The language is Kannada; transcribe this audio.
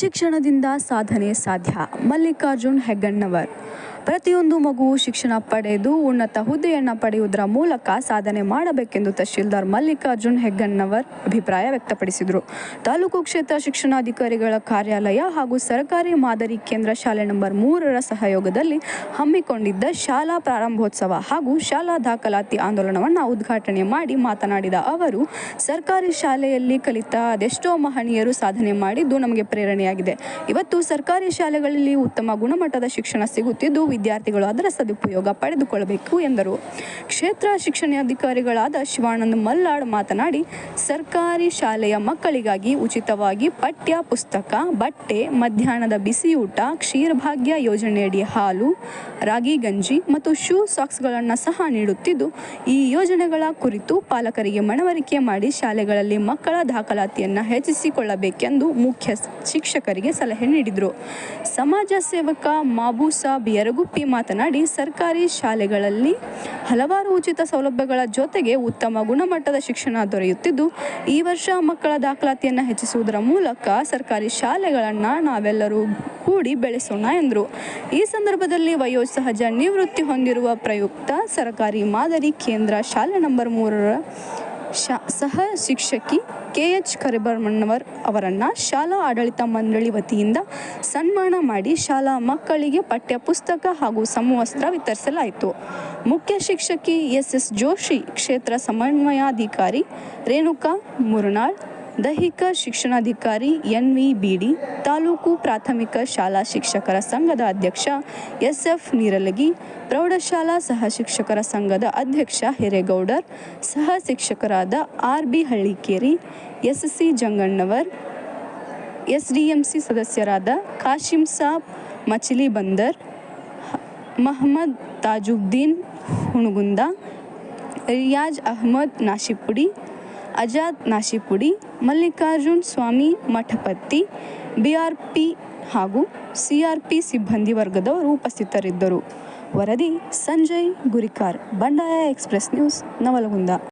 ಶಿಕ್ಷಣದಿಂದ ಸಾಧನೆ ಸಾಧ್ಯ. ಮಲ್ಲಿಕಾರ್ಜುನ್ ಹೆಗ್ಗಣ್ಣವರ್. ಪ್ರತಿಯೊಂದು ಮಗುವು ಶಿಕ್ಷಣ ಪಡೆದು ಉನ್ನತ ಹುದ್ದೆಯನ್ನು ಪಡೆಯುವುದರ ಮೂಲಕ ಸಾಧನೆ ಮಾಡಬೇಕೆಂದು ತಹಶೀಲ್ದಾರ್ ಮಲ್ಲಿಕಾರ್ಜುನ್ ಹೆಗ್ಗಣ್ಣವರ್ ಅಭಿಪ್ರಾಯ ವ್ಯಕ್ತಪಡಿಸಿದರು. ತಾಲೂಕು ಕ್ಷೇತ್ರ ಶಿಕ್ಷಣಾಧಿಕಾರಿಗಳ ಕಾರ್ಯಾಲಯ ಹಾಗೂ ಸರ್ಕಾರಿ ಮಾದರಿ ಕೇಂದ್ರ ಶಾಲೆ ನಂಬರ್ ಮೂರರ ಸಹಯೋಗದಲ್ಲಿ ಹಮ್ಮಿಕೊಂಡಿದ್ದ ಶಾಲಾ ಪ್ರಾರಂಭೋತ್ಸವ ಹಾಗೂ ಶಾಲಾ ದಾಖಲಾತಿ ಆಂದೋಲನವನ್ನು ಉದ್ಘಾಟನೆ ಮಾಡಿ ಮಾತನಾಡಿದ ಅವರು, ಸರ್ಕಾರಿ ಶಾಲೆಯಲ್ಲಿ ಕಲಿತ ಅದೆಷ್ಟೋ ಮಹನೀಯರು ಸಾಧನೆ ಮಾಡಿದ್ದು ನಮಗೆ ಪ್ರೇರಣೆಯಾಗಿದೆ. ಇವತ್ತು ಸರ್ಕಾರಿ ಶಾಲೆಗಳಲ್ಲಿ ಉತ್ತಮ ಗುಣಮಟ್ಟದ ಶಿಕ್ಷಣ ಸಿಗುತ್ತಿದ್ದು ವಿದ್ಯಾರ್ಥಿಗಳು ಅದರ ಸದುಪಯೋಗ ಪಡೆದುಕೊಳ್ಳಬೇಕು ಎಂದರು. ಕ್ಷೇತ್ರ ಶಿಕ್ಷಣಾಧಿಕಾರಿಗಳಾದ ಶಿವಾನಂದ ಮಲ್ಲಾಡ್ ಮಾತನಾಡಿ, ಸರ್ಕಾರಿ ಶಾಲೆಯ ಮಕ್ಕಳಿಗಾಗಿ ಉಚಿತವಾಗಿ ಪಠ್ಯ ಪುಸ್ತಕ, ಬಟ್ಟೆ, ಮಧ್ಯಾಹ್ನದ ಬಿಸಿಯೂಟ, ಕ್ಷೀರಭಾಗ್ಯ ಯೋಜನೆಯಡಿ ಹಾಲು, ರಾಗಿ ಗಂಜಿ ಮತ್ತು ಶೂ ಸಾಕ್ಸ್ಗಳನ್ನು ಸಹ ನೀಡುತ್ತಿದ್ದು, ಈ ಯೋಜನೆಗಳ ಕುರಿತು ಪಾಲಕರಿಗೆ ಮನವರಿಕೆ ಮಾಡಿ ಶಾಲೆಗಳಲ್ಲಿ ಮಕ್ಕಳ ದಾಖಲಾತಿಯನ್ನು ಹೆಚ್ಚಿಸಿಕೊಳ್ಳಬೇಕೆಂದು ಮುಖ್ಯ ಶಿಕ್ಷಕರಿಗೆ ಸಲಹೆ ನೀಡಿದರು. ಸಮಾಜ ಸೇವಕ ಮಾಬೂಸಾಬ್ ಯರಗುಪ್ಪಿ ಮಾತನಾಡಿ, ಸರ್ಕಾರಿ ಶಾಲೆಗಳಲ್ಲಿ ಹಲವಾರು ಉಚಿತ ಸೌಲಭ್ಯಗಳ ಜೊತೆಗೆ ಉತ್ತಮ ಗುಣಮಟ್ಟದ ಶಿಕ್ಷಣ ದೊರೆಯುತ್ತಿದ್ದು, ಈ ವರ್ಷ ಮಕ್ಕಳ ದಾಖಲಾತಿಯನ್ನು ಹೆಚ್ಚಿಸುವುದರ ಮೂಲಕ ಸರ್ಕಾರಿ ಶಾಲೆಗಳನ್ನು ನಾವೆಲ್ಲರೂ ಕೂಡಿ ಬೆಳೆಸೋಣ ಎಂದರು. ಈ ಸಂದರ್ಭದಲ್ಲಿ ವಯೋಸಹಜ ನಿವೃತ್ತಿ ಹೊಂದಿರುವ ಪ್ರಯುಕ್ತ ಸರ್ಕಾರಿ ಮಾದರಿ ಕೇಂದ್ರ ಶಾಲೆ ನಂಬರ್ ಮೂರರ ಶಾ, ಸಹ ಶಿಕ್ಷಕಿ ಕೆ ಎಚ್ ಕರಿಬರ್ಮಣ್ಣವರ್ ಅವರನ್ನು ಶಾಲಾ ಆಡಳಿತ ಮಂಡಳಿ ವತಿಯಿಂದ ಸನ್ಮಾನ ಮಾಡಿ ಶಾಲಾ ಮಕ್ಕಳಿಗೆ ಪಠ್ಯಪುಸ್ತಕ ಹಾಗೂ ಸಮವಸ್ತ್ರ ವಿತರಿಸಲಾಯಿತು. ಮುಖ್ಯ ಶಿಕ್ಷಕಿ ಎಸ್ ಎಸ್ ಜೋಶಿ, ಕ್ಷೇತ್ರ ಸಮನ್ವಯಾಧಿಕಾರಿ ರೇಣುಕಾ ಮುರುನಾಳ್ ದೈಹಿಕ ಶಿಕ್ಷಣಾಧಿಕಾರಿ ಎನ್ ವಿ ಬಿಡಿ ತಾಲೂಕು ಪ್ರಾಥಮಿಕ ಶಾಲಾ ಶಿಕ್ಷಕರ ಸಂಘದ ಅಧ್ಯಕ್ಷ ಎಸ್ ಎಫ್ ನೀರಲಗಿ ಪ್ರೌಢಶಾಲಾ ಸಹ ಶಿಕ್ಷಕರ ಸಂಘದ ಅಧ್ಯಕ್ಷ ಹಿರೇಗೌಡರ್ ಸಹ ಶಿಕ್ಷಕರಾದ R B Hallikeri S C Jangannavar S D M C ಸದಸ್ಯರಾದ ಕಾಶಿಂ ಸಾಬ್ ಮಚಿಲಿ ಬಂದರ್ ಹ- ಮಹಮ್ಮದ್ ತಾಜುದ್ದೀನ್ ಹುಣಗುಂದ ರಿಯಾಜ್ ಅಹ್ಮದ್ ನಾಶಿಪುಡಿ ಅಜಾದ್ ನಾಶಿಪುಡಿ, ಮಲ್ಲಿಕಾರ್ಜುನ್ ಸ್ವಾಮಿ ಮಠಪತ್ತಿ ಬಿಆರ್ಪಿ ಹಾಗೂ ಸಿಆರ್ಪಿ ಸಿಬ್ಬಂದಿ ವರ್ಗದವರು ಉಪಸ್ಥಿತರಿದ್ದರು. ವರದಿ ಸಂಜಯ್ ಗುರಿಕಾರ್, ಬಂಡಾಯ ಎಕ್ಸ್ಪ್ರೆಸ್ ನ್ಯೂಸ್ ನವಲಗುಂದ.